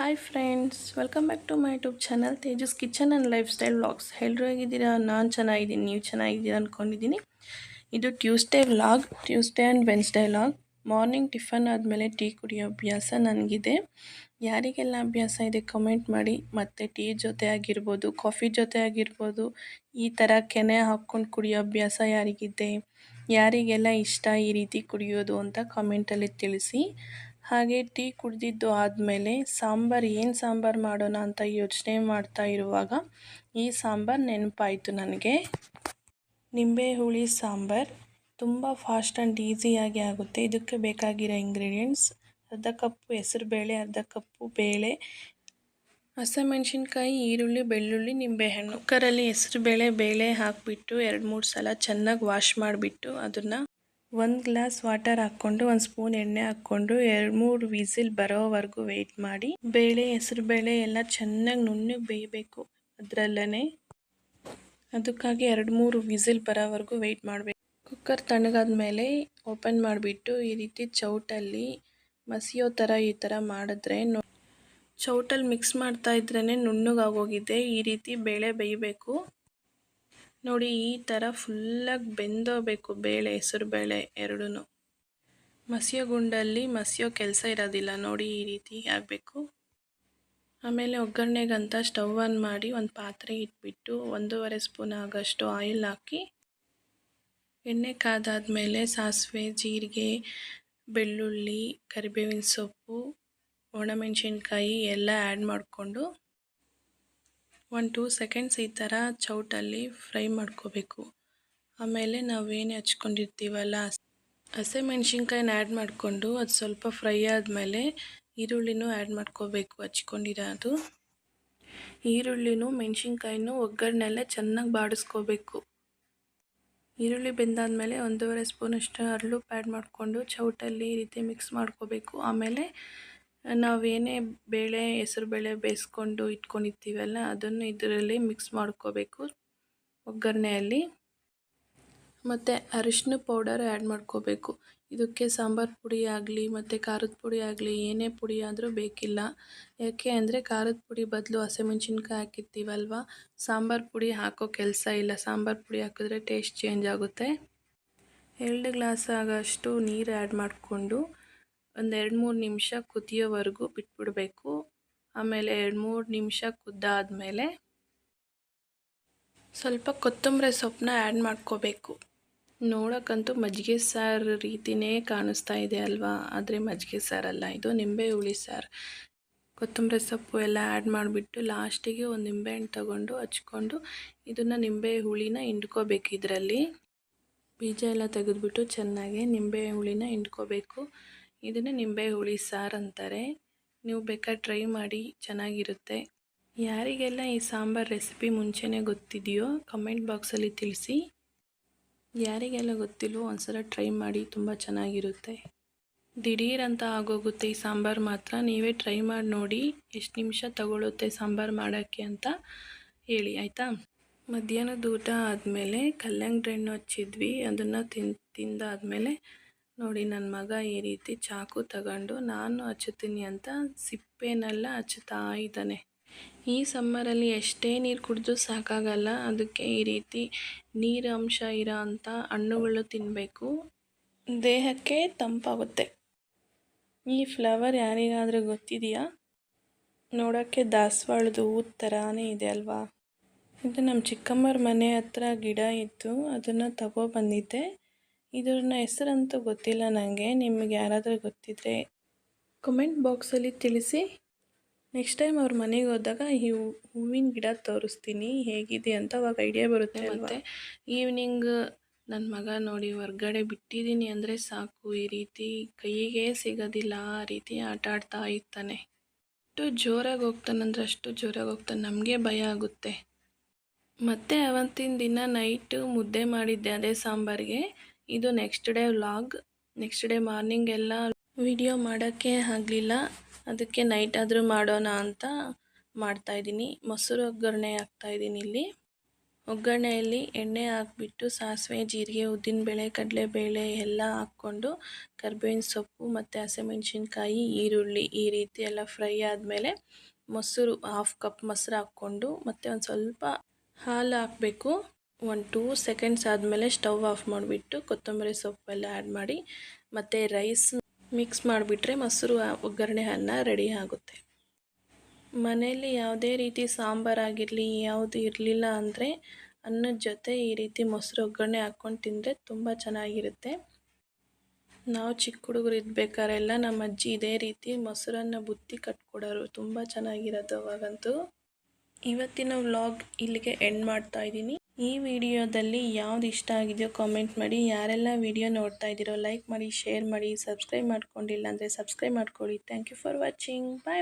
Hi friends welcome back to my YouTube channel Tejas kitchen and lifestyle vlogs ಎಲ್ಲರೂ ಹೇಗಿದ್ದೀರಾ? ನಾನು ಚೆನ್ನಾಗಿದ್ದೀನಿ, ನೀವು ಚೆನ್ನಾಗಿದ್ದೀರಾ ಅಂದ್ಕೊಂಡಿದ್ದೀನಿ ಇದು Tuesday vlog Tuesday and Wednesday vlog morning tiffin ಆದಮೇಲೆ ಟೀ ಕುಡಿಯೋ ಅಭ್ಯಾಸ ನನಗಿದೆ. ಯಾರಿಗೆಲ್ಲ ಅಭ್ಯಾಸ ಇದೆ ಕಮೆಂಟ್ ಮಾಡಿ. ಮತ್ತು ಟೀ ಜೊತೆ ಆಗಿರ್ಬೋದು ಕಾಫಿ ಜೊತೆ ಆಗಿರ್ಬೋದು, ಈ ಥರ ಕೆನೆ ಹಾಕ್ಕೊಂಡು ಕುಡಿಯೋ ಅಭ್ಯಾಸ ಯಾರಿಗಿದೆ? ಯಾರಿಗೆಲ್ಲ ಇಷ್ಟ ಈ ರೀತಿ ಕುಡಿಯೋದು ಅಂತ ಕಾಮೆಂಟಲ್ಲಿ ತಿಳಿಸಿ. ಹಾಗೆ ಟೀ ಕುಡಿದಿದ್ದು ಆದಮೇಲೆ ಸಾಂಬಾರು ಏನು ಸಾಂಬಾರು ಮಾಡೋಣ ಅಂತ ಯೋಚನೆ ಮಾಡ್ತಾ ಇರುವಾಗ ಈ ಸಾಂಬಾರು ನೆನಪಾಯಿತು ನನಗೆ. ನಿಂಬೆ ಹುಳಿ ಸಾಂಬಾರು ತುಂಬ ಫಾಸ್ಟ್ ಆ್ಯಂಡ್ ಈಸಿಯಾಗಿ ಆಗುತ್ತೆ. ಇದಕ್ಕೆ ಬೇಕಾಗಿರೋ ಇಂಗ್ರೀಡಿಯೆಂಟ್ಸ್ ಅರ್ಧ ಕಪ್ಪು ಹೆಸರುಬೇಳೆ ಅರ್ಧ ಕಪ್ಪು ಬೇಳೆ, ಹಸಿಮೆಣ್ಸಿನ್ಕಾಯಿ, ಈರುಳ್ಳಿ, ಬೆಳ್ಳುಳ್ಳಿ, ನಿಂಬೆಹಣ್ಣು. ಕುಕ್ಕರಲ್ಲಿ ಹೆಸರುಬೇಳೆ ಬೇಳೆ ಹಾಕಿಬಿಟ್ಟು ಎರಡು ಮೂರು ಸಲ ಚೆನ್ನಾಗಿ ವಾಶ್ ಮಾಡಿಬಿಟ್ಟು ಅದನ್ನು ಒಂದು ಗ್ಲಾಸ್ ವಾಟರ್ ಹಾಕ್ಕೊಂಡು, ಒಂದು ಸ್ಪೂನ್ ಎಣ್ಣೆ ಹಾಕ್ಕೊಂಡು, ಎರಡು ಮೂರು ವಿಸಿಲ್ ಬರೋವರೆಗೂ ವೆಯ್ಟ್ ಮಾಡಿ. ಬೇಳೆ, ಹೆಸರು ಬೇಳೆ ಎಲ್ಲ ಚೆನ್ನಾಗಿ ನುಣ್ಣಗೆ ಬೇಯಬೇಕು ಅದರಲ್ಲೇ ಅದಕ್ಕಾಗಿ ಎರಡು ಮೂರು ವಿಸಿಲ್ ಬರೋವರೆಗೂ ವೆಯ್ಟ್ ಮಾಡಬೇಕು. ಕುಕ್ಕರ್ ತಣ್ಣಗಾದ ಮೇಲೆ ಓಪನ್ ಮಾಡಿಬಿಟ್ಟು ಈ ರೀತಿ ಚೌಟಲ್ಲಿ ಮಸಿಯೋ ಥರ ಈ ಥರ ಮಾಡಿದ್ರೆ ಚೌಟಲ್ಲಿ ಮಿಕ್ಸ್ ಮಾಡ್ತಾ ಇದ್ರೇ ನುಣ್ಣಗಾಗೋಗಿದೆ. ಈ ರೀತಿ ಬೇಳೆ ಬೇಯಬೇಕು. ನೋಡಿ, ಈ ಥರ ಫುಲ್ಲಾಗಿ ಬೆಂದೋಗಬೇಕು ಬೇಳೆ, ಹೆಸರು ಬೇಳೆ ಎರಡೂ ಮಸಿಯೋ ಗುಂಡಲ್ಲಿ ಮಸಿಯೋ ಕೆಲಸ ಇರೋದಿಲ್ಲ, ನೋಡಿ ಈ ರೀತಿ ಆಗಬೇಕು. ಆಮೇಲೆ ಒಗ್ಗರಣೆಗಂತ ಸ್ಟವ್ ಆನ್ ಮಾಡಿ ಒಂದು ಪಾತ್ರೆ ಇಟ್ಬಿಟ್ಟು ಒಂದೂವರೆ ಸ್ಪೂನ್ ಆಗೋಷ್ಟು ಆಯಿಲ್ ಹಾಕಿ, ಎಣ್ಣೆ ಕಾದಾದ್ಮೇಲೆ ಸಾಸಿವೆ, ಜೀರಿಗೆ, ಬೆಳ್ಳುಳ್ಳಿ, ಕರಿಬೇವಿನ ಸೊಪ್ಪು ಒಣಮೆಣಸಿನ್ಕಾಯಿ ಎಲ್ಲ ಆ್ಯಡ್ ಮಾಡಿಕೊಂಡು ಒಂದು ಟೂ ಸೆಕೆಂಡ್ಸ್ ಈ ಥರ ಚೌಟಲ್ಲಿ ಫ್ರೈ ಮಾಡ್ಕೋಬೇಕು. ಆಮೇಲೆ ನಾವೇನು ಹಚ್ಕೊಂಡಿರ್ತೀವಲ್ಲ ಹಸಿಮೆಣ್ಸಿನ್ಕಾಯಿನ ಆ್ಯಡ್ ಮಾಡಿಕೊಂಡು ಅದು ಸ್ವಲ್ಪ ಫ್ರೈ ಆದಮೇಲೆ ಈರುಳ್ಳಿನೂ ಆ್ಯಡ್ ಮಾಡ್ಕೋಬೇಕು ಹಚ್ಕೊಂಡಿರೋದು. ಈರುಳ್ಳಿನೂ ಮೆಣಸಿನ್ಕಾಯಿನೂ ಒಗ್ಗರಣೆಲ್ಲ ಚೆನ್ನಾಗಿ ಬಾಡಿಸ್ಕೋಬೇಕು. ಈರುಳ್ಳಿ ಬೆಂದಾದಮೇಲೆ ಒಂದೂವರೆ ಸ್ಪೂನಷ್ಟು ಅರಳು ಆ್ಯಡ್ ಮಾಡಿಕೊಂಡು ಚೌಟಲ್ಲಿ ಈ ರೀತಿ ಮಿಕ್ಸ್ ಮಾಡ್ಕೋಬೇಕು. ಆಮೇಲೆ ನಾವೇನೇ ಬೇಳೆ ಬೇಳೆ ಬೇಯಿಸ್ಕೊಂಡು ಇಟ್ಕೊಂಡಿರ್ತೀವಲ್ಲ, ಅದನ್ನು ಇದರಲ್ಲಿ ಮಿಕ್ಸ್ ಮಾಡ್ಕೋಬೇಕು ಒಗ್ಗರಣೆಯಲ್ಲಿ. ಮತ್ತು ಅರಿಶಿನ ಪೌಡರ್ ಆ್ಯಡ್ ಮಾಡ್ಕೋಬೇಕು. ಇದಕ್ಕೆ ಸಾಂಬಾರು ಪುಡಿ ಆಗಲಿ, ಮತ್ತು ಖಾರದ ಪುಡಿ ಆಗಲಿ, ಏನೇ ಪುಡಿ ಆದರೂ ಬೇಕಿಲ್ಲ. ಯಾಕೆ ಅಂದರೆ ಖಾರದ ಪುಡಿ ಬದಲು ಹಸಿಮೆಣ್ಸಿನ್ಕಾಯಿ ಹಾಕಿರ್ತೀವಲ್ವ, ಸಾಂಬಾರು ಪುಡಿ ಹಾಕೋ ಕೆಲಸ ಇಲ್ಲ. ಸಾಂಬಾರು ಪುಡಿ ಹಾಕಿದ್ರೆ ಟೇಸ್ಟ್ ಚೇಂಜ್ ಆಗುತ್ತೆ. ಎರಡು ಗ್ಲಾಸ್ ಆಗೋಷ್ಟು ನೀರು ಆ್ಯಡ್ ಮಾಡಿಕೊಂಡು ಒಂದು ಎರಡು ಮೂರು ನಿಮಿಷ ಕುದಿಯೋವರೆಗೂ ಬಿಟ್ಬಿಡಬೇಕು. ಆಮೇಲೆ ಎರಡು ಮೂರು ನಿಮಿಷ ಕುದ್ದಾದಮೇಲೆ ಸ್ವಲ್ಪ ಕೊತ್ತಂಬರಿ ಸೊಪ್ಪನ್ನ ಆ್ಯಡ್ ಮಾಡ್ಕೋಬೇಕು. ನೋಡೋಕ್ಕಂತೂ ಮಜ್ಜಿಗೆ ಸಾರು ರೀತಿಯೇ ಕಾಣಿಸ್ತಾ ಇದೆ ಅಲ್ವಾ? ಆದರೆ ಮಜ್ಜಿಗೆ ಸಾರಲ್ಲ, ಇದು ನಿಂಬೆ ಹುಳಿ ಸಾರು. ಕೊತ್ತಂಬರಿ ಸೊಪ್ಪು ಎಲ್ಲ ಆ್ಯಡ್ ಮಾಡಿಬಿಟ್ಟು ಲಾಸ್ಟಿಗೆ ಒಂದು ನಿಂಬೆಹಣ್ಣು ತಗೊಂಡು ಹಚ್ಕೊಂಡು ಇದನ್ನು ನಿಂಬೆ ಹುಳಿನ ಹಿಂಡ್ಕೋಬೇಕು ಇದರಲ್ಲಿ. ಬೀಜ ಎಲ್ಲ ತೆಗೆದುಬಿಟ್ಟು ಚೆನ್ನಾಗಿ ನಿಂಬೆ ಹುಳಿನ ಹಿಂಡ್ಕೋಬೇಕು. ಇದನ್ನು ನಿಂಬೆ ಹುಳಿ ಸಾರು ಅಂತಾರೆ. ನೀವು ಬೇಕಾದ್ರೆ ಟ್ರೈ ಮಾಡಿ, ಚೆನ್ನಾಗಿರುತ್ತೆ. ಯಾರಿಗೆಲ್ಲ ಈ ಸಾಂಬಾರು ರೆಸಿಪಿ ಮುಂಚೆನೇ ಗೊತ್ತಿದೆಯೋ, ಕಮೆಂಟ್ ಬಾಕ್ಸಲ್ಲಿ ತಿಳಿಸಿ. ಯಾರಿಗೆಲ್ಲ ಗೊತ್ತಿಲ್ವೋ ಒಂದ್ಸಲ ಟ್ರೈ ಮಾಡಿ, ತುಂಬ ಚೆನ್ನಾಗಿರುತ್ತೆ. ದಿಢೀರ್ ಅಂತ ಆಗೋಗುತ್ತೆ ಈ ಸಾಂಬಾರು ಮಾತ್ರ. ನೀವೇ ಟ್ರೈ ಮಾಡಿ ನೋಡಿ, ಎಷ್ಟು ನಿಮಿಷ ತಗೊಳುತ್ತೆ ಸಾಂಬಾರು ಮಾಡೋಕ್ಕೆ ಅಂತ ಹೇಳಿ, ಆಯಿತಾ? ಮಧ್ಯಾಹ್ನದ ಊಟ ಆದಮೇಲೆ ಕಲ್ಲಂಗಡಿ ಹಣ್ಣು ಹಚ್ಚಿದ್ವಿ. ಅದನ್ನು ತಿನ್, ತಿಂದಾದಮೇಲೆ ನೋಡಿ ನನ್ನ ಮಗ ಈ ರೀತಿ ಚಾಕು ತಗೊಂಡು ನಾನು ಹಚ್ಚುತ್ತೀನಿ ಅಂತ ಸಿಪ್ಪೆನೆಲ್ಲ ಹಚ್ಚುತ್ತಾ ಇದ್ದಾನೆ. ಈ ಸಮ್ಮರಲ್ಲಿ ಎಷ್ಟೇ ನೀರು ಕುಡಿದು ಸಾಕಾಗಲ್ಲ. ಅದಕ್ಕೆ ಈ ರೀತಿ ನೀರು ಅಂಶ ಇರೋ ಅಂಥ ಹಣ್ಣುಗಳು ತಿನ್ನಬೇಕು ದೇಹಕ್ಕೆ ತಂಪಾಗುತ್ತೆ. ಈ ಫ್ಲವರ್ ಯಾರಿಗಾದರೂ ಗೊತ್ತಿದೆಯಾ? ನೋಡೋಕ್ಕೆ ದಾಸವಾಳದ ಹೂ ಥರನೇ ಇದೆ ಅಲ್ವಾ? ಇದು ನಮ್ಮ ಚಿಕ್ಕಮ್ಮರ ಮನೆ ಹತ್ರ ಗಿಡ ಇತ್ತು. ಅದನ್ನು ತಗೊಬಂದಿದ್ದೆ ಇದನ್ನ ಹೆಸರಂತೂ ಗೊತ್ತಿಲ್ಲ ನನಗೆ ನಿಮಗೆ ಯಾರಾದರೂ ಗೊತ್ತಿದ್ದರೆ ಕಮೆಂಟ್ ಬಾಕ್ಸಲ್ಲಿ ತಿಳಿಸಿ. ನೆಕ್ಸ್ಟ್ ಟೈಮ್ ಅವ್ರ ಮನೆಗೆ ಹೋದಾಗ ಈ ಹೂವಿನ ಗಿಡ ತೋರಿಸ್ತೀನಿ, ಹೇಗಿದೆ ಅಂತ ಅವಾಗ ಐಡಿಯಾ ಬರುತ್ತೆ ಮತ್ತು ಈವ್ನಿಂಗ್ ನನ್ನ ಮಗ ನೋಡಿ ಹೊರ್ಗಡೆ ಬಿಟ್ಟಿದ್ದೀನಿ ಅಂದರೆ ಸಾಕು, ಈ ರೀತಿ ಕೈಗೆ ಸಿಗೋದಿಲ್ಲ, ಆ ರೀತಿ ಆಟ ಆಡ್ತಾ ಇರ್ತಾನೆ. ಅಷ್ಟು ಜೋರಾಗಿ ಹೋಗ್ತಾನಂದ್ರೆ ಅಷ್ಟು ಜೋರಾಗಿ ಹೋಗ್ತಾನೆ, ನಮಗೆ ಭಯ ಆಗುತ್ತೆ. ಮತ್ತು ಅವತ್ತಿನ ದಿನ ನೈಟು ಮುದ್ದೆ ಮಾಡಿದ್ದೆ ಅದೇ ಸಾಂಬಾರಿಗೆ. ಇದು next day vlog next day morning ಎಲ್ಲ ವಿಡಿಯೋ ಮಾಡೋಕ್ಕೆ ಆಗಲಿಲ್ಲ. ಅದಕ್ಕೆ ನೈಟ್ ಆದರೂ ಮಾಡೋಣ ಅಂತ ಮಾಡ್ತಾಯಿದ್ದೀನಿ ಮೊಸರು ಒಗ್ಗರಣೆ ಹಾಕ್ತಾಯಿದ್ದೀನಿ ಇಲ್ಲಿ. ಒಗ್ಗರಣೆಯಲ್ಲಿ ಎಣ್ಣೆ ಹಾಕ್ಬಿಟ್ಟು ಸಾಸಿವೆ, ಜೀರಿಗೆ ಉದ್ದಿನಬೇಳೆ ಕಡಲೆಬೇಳೆ ಎಲ್ಲ ಹಾಕ್ಕೊಂಡು ಕರ್ಬೇವಿನ ಸೊಪ್ಪು ಮತ್ತು ಹಸಿಮೆಣ್ಸಿನ್ಕಾಯಿ, ಈರುಳ್ಳಿ ಈ ರೀತಿ ಎಲ್ಲ ಫ್ರೈ ಆದಮೇಲೆ ಮೊಸರು ಹಾಫ್ ಕಪ್ ಮೊಸರು ಹಾಕ್ಕೊಂಡು ಮತ್ತು ಒಂದು ಸ್ವಲ್ಪ ಹಾಲು ಹಾಕಬೇಕು. ಒಂದು ಟೂ ಸೆಕೆಂಡ್ಸ್ ಆದಮೇಲೆ ಸ್ಟವ್ ಆಫ್ ಮಾಡಿಬಿಟ್ಟು ಕೊತ್ತಂಬರಿ ಸೊಪ್ಪೆಲ್ಲ ಆ್ಯಡ್ ಮಾಡಿ, ಮತ್ತು ರೈಸ್ ಮಿಕ್ಸ್ ಮಾಡಿಬಿಟ್ರೆ ಮೊಸರು ಒಗ್ಗರಣೆ ಅನ್ನ ರೆಡಿ ಆಗುತ್ತೆ. ಮನೆಯಲ್ಲಿ ಯಾವುದೇ ರೀತಿ ಸಾಂಬಾರಾಗಿರಲಿ ಯಾವುದು ಇರಲಿಲ್ಲ ಅಂದರೆ ಅನ್ನದ ಜೊತೆ ಈ ರೀತಿ ಮೊಸರು, ಒಗ್ಗರಣೆ ಹಾಕ್ಕೊಂಡು ತಿಂದರೆ ತುಂಬ ಚೆನ್ನಾಗಿರುತ್ತೆ. ನಾವು ಚಿಕ್ಕ ಹುಡುಗರು ಇದ್ಬೇಕಾರೆಲ್ಲ ನಮ್ಮ ಅಜ್ಜಿ ಇದೇ ರೀತಿ ಮೊಸರನ್ನು ಬುತ್ತಿ ಕಟ್ಕೊಡೋರು. ತುಂಬ ಚೆನ್ನಾಗಿರೋದು ಅವಾಗಂತೂ. ಇವತ್ತಿನ ವ್ಲಾಗ್ ಇಲ್ಲಿಗೆ ಎಂಡ್ ಮಾಡ್ತಾ ಇದ್ದೀನಿ. ಈ ವಿಡಿಯೋದಲ್ಲಿ ಯಾವ್ದು ಇಷ್ಟ ಆಗಿದೆಯೋ ಕಾಮೆಂಟ್ ಮಾಡಿ. ಯಾರೆಲ್ಲ ವಿಡಿಯೋ ನೋಡ್ತಾ ಇದ್ದೀರೋ ಲೈಕ್ ಮಾಡಿ ಶೇರ್ ಮಾಡಿ ಸಬ್ಸ್ಕ್ರೈಬ್ ಮಾಡ್ಕೊಂಡಿಲ್ಲ ಅಂದರೆ ಸಬ್ಸ್ಕ್ರೈಬ್ ಮಾಡ್ಕೊಳ್ಳಿ thank you for watching bye